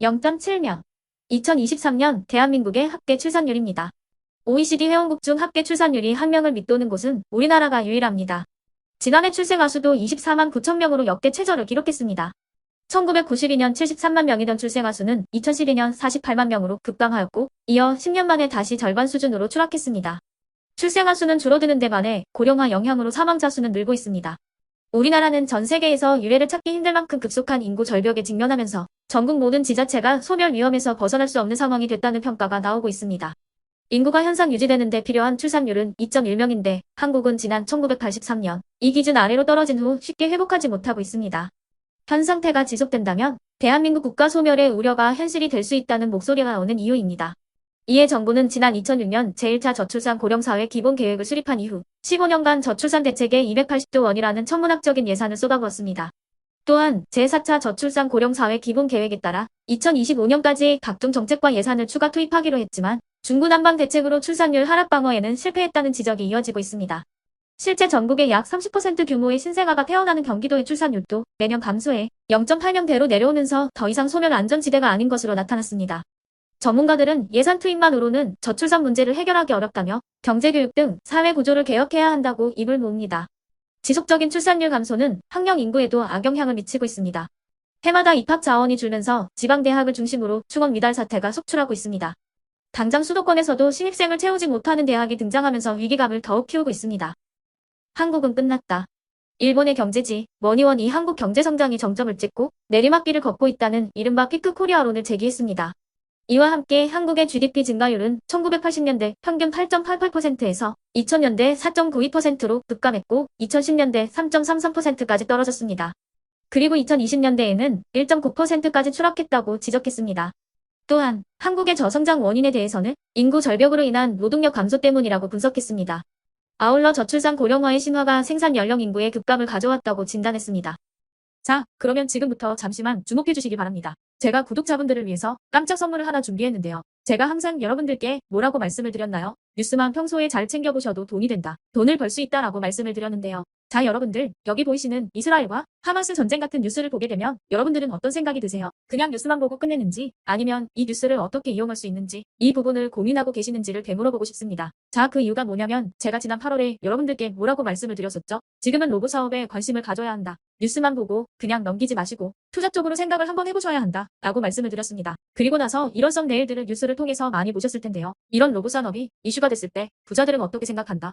0.7명. 2023년 대한민국의 합계 출산율입니다. OECD 회원국 중 합계 출산율이 한 명을 밑도는 곳은 우리나라가 유일합니다. 지난해 출생아 수도 24만 9천 명으로 역대 최저를 기록했습니다. 1992년 73만 명이던 출생아 수는 2012년 48만 명으로 급감하였고 이어 10년 만에 다시 절반 수준으로 추락했습니다. 출생아 수는 줄어드는 데 반해 고령화 영향으로 사망자 수는 늘고 있습니다. 우리나라는 전 세계에서 유례를 찾기 힘들 만큼 급속한 인구 절벽에 직면하면서 전국 모든 지자체가 소멸 위험에서 벗어날 수 없는 상황이 됐다는 평가가 나오고 있습니다. 인구가 현상 유지되는 데 필요한 출산율은 2.1명인데 한국은 지난 1983년 이 기준 아래로 떨어진 후 쉽게 회복하지 못하고 있습니다. 현 상태가 지속된다면 대한민국 국가 소멸의 우려가 현실이 될 수 있다는 목소리가 나오는 이유입니다. 이에 정부는 지난 2006년 제1차 저출산 고령사회 기본계획을 수립한 이후 15년간 저출산 대책에 280조 원이라는 천문학적인 예산을 쏟아부었습니다. 또한 제4차 저출산 고령사회 기본계획에 따라 2025년까지 각종 정책과 예산을 추가 투입하기로 했지만 중구난방 대책으로 출산율 하락 방어에는 실패했다는 지적이 이어지고 있습니다. 실제 전국의 약 30% 규모의 신생아가 태어나는 경기도의 출산율도 매년 감소해 0.8명대로 내려오면서 더 이상 소멸 안전지대가 아닌 것으로 나타났습니다. 전문가들은 예산 투입만으로는 저출산 문제를 해결하기 어렵다며 경제교육 등 사회 구조를 개혁해야 한다고 입을 모읍니다. 지속적인 출산율 감소는 학령 인구에도 악영향을 미치고 있습니다. 해마다 입학 자원이 줄면서 지방대학을 중심으로 충원 미달 사태가 속출하고 있습니다. 당장 수도권에서도 신입생을 채우지 못하는 대학이 등장하면서 위기감을 더욱 키우고 있습니다. 한국은 끝났다. 일본의 경제지 머니원이 한국 경제 성장이 정점을 찍고 내리막길을 걷고 있다는 이른바 피크 코리아론을 제기했습니다. 이와 함께 한국의 GDP 증가율은 1980년대 평균 8.88%에서 2000년대 4.92%로 급감했고 2010년대 3.33%까지 떨어졌습니다. 그리고 2020년대에는 1.9%까지 추락했다고 지적했습니다. 또한 한국의 저성장 원인에 대해서는 인구 절벽으로 인한 노동력 감소 때문이라고 분석했습니다. 아울러 저출산 고령화의 신화가 생산 연령 인구의 급감을 가져왔다고 진단했습니다. 자, 그러면 지금부터 잠시만 주목해 주시기 바랍니다. 제가 구독자분들을 위해서 깜짝 선물을 하나 준비했는데요. 제가 항상 여러분들께 뭐라고 말씀을 드렸나요? 뉴스만 평소에 잘 챙겨보셔도 돈이 된다. 돈을 벌 수 있다라고 말씀을 드렸는데요. 자, 여러분들, 여기 보이시는 이스라엘과 하마스 전쟁 같은 뉴스를 보게 되면 여러분들은 어떤 생각이 드세요? 그냥 뉴스만 보고 끝내는지 아니면 이 뉴스를 어떻게 이용할 수 있는지 이 부분을 고민하고 계시는지를 되물어보고 싶습니다. 자, 그 이유가 뭐냐면 제가 지난 8월에 여러분들께 뭐라고 말씀을 드렸었죠? 지금은 로봇 사업에 관심을 가져야 한다. 뉴스만 보고 그냥 넘기지 마시고 투자 쪽으로 생각을 한번 해보셔야 한다. 라고 말씀을 드렸습니다. 그리고 나서 이런 썸 네일들을 뉴스를 통해서 많이 보셨을 텐데요. 이런 로봇 산업이 이슈가 됐을 때 부자들은 어떻게 생각한다?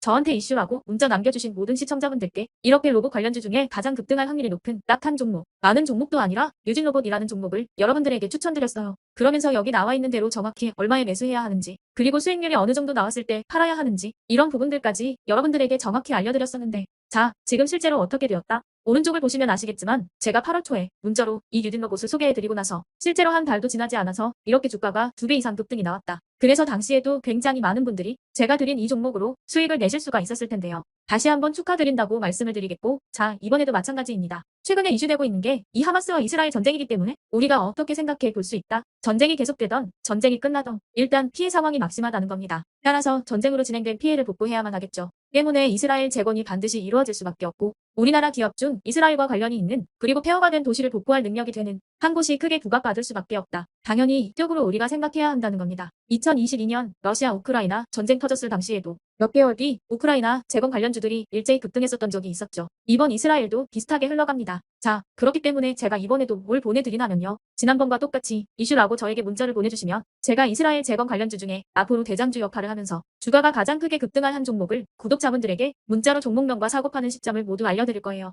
저한테 이슈라고 문자 남겨주신 모든 시청자분들께 이렇게 로봇 관련주 중에 가장 급등할 확률이 높은 딱 한 종목, 많은 종목도 아니라 유진 로봇이라는 종목을 여러분들에게 추천드렸어요. 그러면서 여기 나와 있는 대로 정확히 얼마에 매수해야 하는지, 그리고 수익률이 어느 정도 나왔을 때 팔아야 하는지, 이런 부분들까지 여러분들에게 정확히 알려드렸었는데, 자, 지금 실제로 어떻게 되었다? 오른쪽을 보시면 아시겠지만 제가 8월 초에 문자로 이 뉴딘 로봇을 소개해드리고 나서 실제로 한 달도 지나지 않아서 이렇게 주가가 2배 이상 급등이 나왔다. 그래서 당시에도 굉장히 많은 분들이 제가 드린 이 종목으로 수익을 내실 수가 있었을 텐데요. 다시 한번 축하드린다고 말씀을 드리겠고 자 이번에도 마찬가지입니다. 최근에 이슈되고 있는 게 이 하마스와 이스라엘 전쟁이기 때문에 우리가 어떻게 생각해 볼 수 있다. 전쟁이 계속되던 전쟁이 끝나던 일단 피해 상황이 막심하다는 겁니다. 따라서 전쟁으로 진행된 피해를 복구해야만 하겠죠. 때문에 이스라엘 재건이 반드시 이루어질 수밖에 없고 우리나라 기업 중 이스라엘과 관련이 있는 그리고 폐허가 된 도시를 복구할 능력이 되는 한 곳이 크게 부각받을 수밖에 없다. 당연히 이쪽으로 우리가 생각해야 한다는 겁니다. 2022년 러시아 우크라이나 전쟁 터졌을 당시에도 몇 개월 뒤 우크라이나 재건 관련주들이 일제히 급등했었던 적이 있었죠. 이번 이스라엘도 비슷하게 흘러갑니다. 자, 그렇기 때문에 제가 이번에도 뭘 보내드리냐면요. 지난번과 똑같이 이슈라고 저에게 문자를 보내주시면 제가 이스라엘 재건 관련주 중에 앞으로 대장주 역할을 하면서 주가가 가장 크게 급등한 한 종목을 구독자분들에게 문자로 종목명과 사고파는 시점을 모두 알려드릴 거예요.